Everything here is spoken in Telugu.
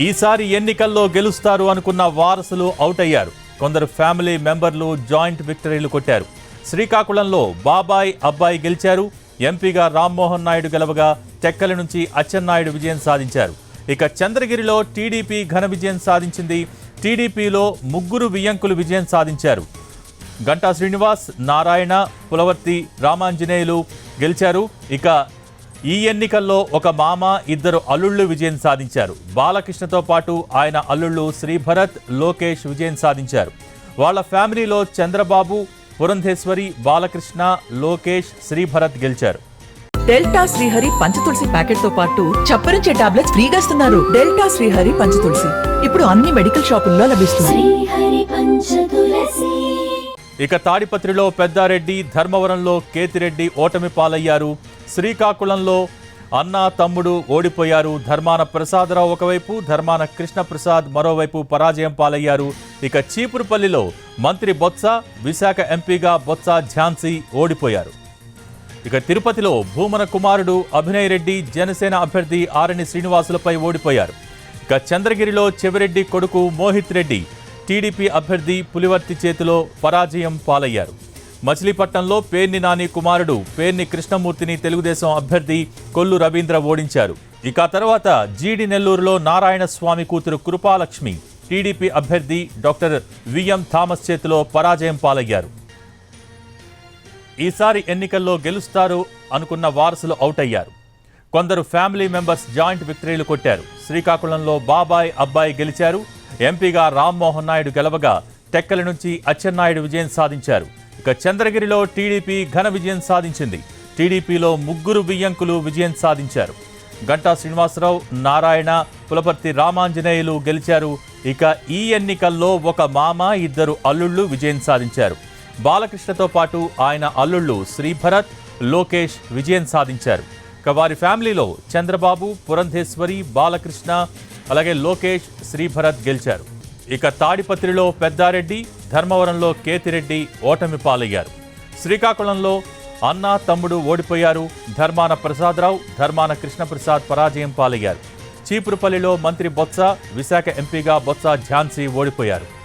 ఈసారి ఎన్నికల్లో గెలుస్తారు అనుకున్న వారసులు అవుట్ అయ్యారు కొందరు ఫ్యామిలీ మెంబర్లు జాయింట్ విక్టరీలు కొట్టారు. శ్రీకాకుళంలో బాబాయ్ అబ్బాయి గెలిచారు. ఎంపీగా రామ్మోహన్ నాయుడు గెలవగా చెక్కల నుంచి అచ్చెన్నాయుడు విజయం సాధించారు. ఇక చంద్రగిరిలో టీడీపీ ఘన విజయం సాధించింది. టీడీపీలో ముగ్గురు వియ్యంకులు విజయం సాధించారు. గంటా శ్రీనివాస్ నారాయణ పులవర్తి రామాంజనేయులు గెలిచారు. ఇక ఈ ఎన్నికల్లో ఒక మామ ఇద్దరు అల్లుళ్ళు విజయం సాధించారు. బాలకృష్ణతో పాటు ఆయన అల్లుళ్ళు శ్రీభరత్ లోకేష్ విజయం సాధించారు. వాళ్ళ ఫ్యామిలీలో చంద్రబాబు పురంధేశ్వరి బాలకృష్ణ లోకేష్ శ్రీభరత్ గెలిచారు. డెల్టా శ్రీహరి పంచతులసి ప్యాకెట్తో పాటు చప్పరించే టాబ్లెట్స్ ఫ్రీగా ఇస్తున్నారు. డెల్టా శ్రీహరి పంచతులసి. ఇప్పుడు అన్ని మెడికల్ షాపుల్లో లభిస్తుంది. శ్రీహరి పంచతులసి. ఇక తాడిపత్రిలో పెద్దారెడ్డి ధర్మవరంలో కేతిరెడ్డి ఓటమి పాలయ్యారు. శ్రీకాకుళంలో అన్న తమ్ముడు ఓడిపోయారు. ధర్మాన ప్రసాదరావు ఒకవైపు ధర్మాన కృష్ణప్రసాద్ మరోవైపు పరాజయం పాలయ్యారు. ఇక చీపురుపల్లిలో మంత్రి బొత్స విశాఖ ఎంపీగా బొత్స ఝాన్సీ ఓడిపోయారు. ఇక తిరుపతిలో భూమన కుమారుడు అభినయ్ రెడ్డి జనసేన అభ్యర్థి ఆరణి శ్రీనివాసులపై ఓడిపోయారు. ఇక చంద్రగిరిలో చెవిరెడ్డి కొడుకు మోహిత్ రెడ్డి టీడీపీ అభ్యర్థి పులివర్తి చేతిలో పరాజయం పాలయ్యారు. మచిలీపట్నంలో పేర్ని నాని కుమారుడు పేర్ని కృష్ణమూర్తిని తెలుగుదేశం అభ్యర్థి కొల్లు రవీంద్ర ఓడించారు. ఇక తర్వాత జీడి నెల్లూరులో నారాయణ స్వామి కూతురు కృపాలక్ష్మి టీడీపీ అభ్యర్థి డాక్టర్ విఎం థామస్ చేతిలో పరాజయం పాలయ్యారు. ఈసారి ఎన్నికల్లో గెలుస్తారు అనుకున్న వారసులు అవుట్ అయ్యారు కొందరు ఫ్యామిలీ మెంబర్స్ జాయింట్ విక్టరీలు కొట్టారు. శ్రీకాకుళంలో బాబాయ్ అబ్బాయి గెలిచారు. ఎంపీగా రామ్మోహన్ నాయుడు గెలవగా టెక్కల నుంచి అచ్చెన్నాయుడు విజయం సాధించారు. ఇక చంద్రగిరిలో టీడీపీ ఘన విజయం సాధించింది. టీడీపీలో ముగ్గురు బియ్యంకులు విజయం సాధించారు. గంటా శ్రీనివాసరావు నారాయణ పులపర్తి రామాంజనేయులు గెలిచారు. ఇక ఈ ఎన్నికల్లో ఒక మామ ఇద్దరు అల్లుళ్ళు విజయం సాధించారు. బాలకృష్ణతో పాటు ఆయన అల్లుళ్ళు శ్రీభరత్ లోకేష్ విజయం సాధించారు. ఇక వారి ఫ్యామిలీలో చంద్రబాబు పురంధేశ్వరి బాలకృష్ణ అలాగే లోకేష్ శ్రీభరత్ గెలిచారు. ఇక తాడిపత్రిలో పెద్దారెడ్డి ధర్మవరంలో కేతిరెడ్డి ఓటమి పాలయ్యారు. శ్రీకాకుళంలో అన్న తమ్ముడు ఓడిపోయారు. ధర్మాన ప్రసాదరావు ధర్మాన కృష్ణప్రసాద్ పరాజయం పాలయ్యారు. చీపురుపల్లిలో మంత్రి బొత్స విశాఖ ఎంపీగా బొత్స ఝాన్సీ ఓడిపోయారు.